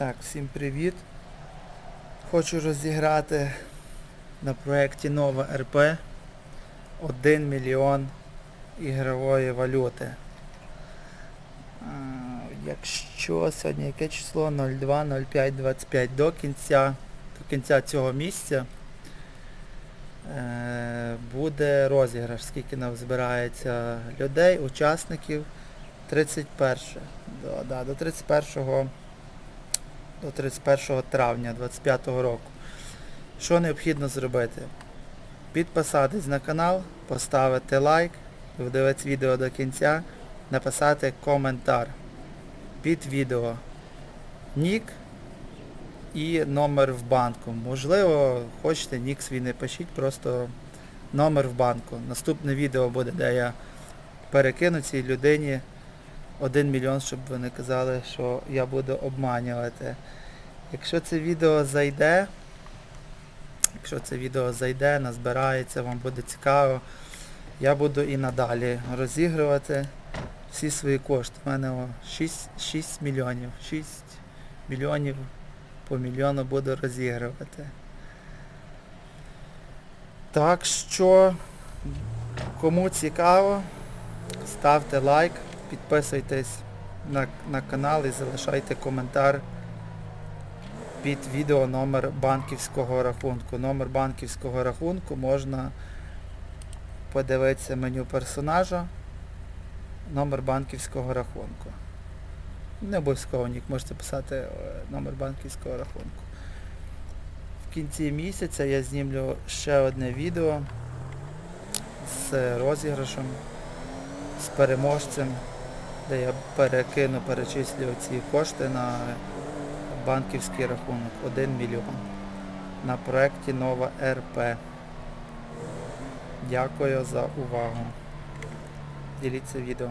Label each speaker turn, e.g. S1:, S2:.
S1: Так, всім привіт. Хочу розіграти на проєкті Нова РП 1 мільйон ігрової валюти. Якщо сьогодні яке число 02 05 25 до кінця, до кінця цього місяця е, буде розіграш, скільки нам збирається людей, учасників. 31. До, да, до 31 до 31 травня 2025 року. Що необхідно зробити? Підписатись на канал, поставити лайк, дивитися відео до кінця, написати коментар під відео. Нік і номер в банку. Можливо, хочете нік свій не пишіть, просто номер в банку. Наступне відео буде, де я перекину цій людині 1 мільйон, щоб ви не казали, що я буду обманювати. Якщо це відео зайде, якщо це відео зайде, назбирається, вам буде цікаво, я буду і надалі розігрувати всі свої кошти. У мене 6, 6 мільйонів. 6 мільйонів по мільйону буду розігрувати. Так що, кому цікаво, ставте лайк, підписуйтесь на, на канал і залишайте коментар під відео номер банківського рахунку. Номер банківського рахунку можна подивитися меню персонажа, номер банківського рахунку. Не обов'язково нік, можете писати е, номер банківського рахунку. В кінці місяця я знімлю ще одне відео з розіграшем, з переможцем, де я перекину, перечислю ці кошти на банківський рахунок 1 мільйон на проєкті Нова РП. Дякую за увагу. Діліться відео.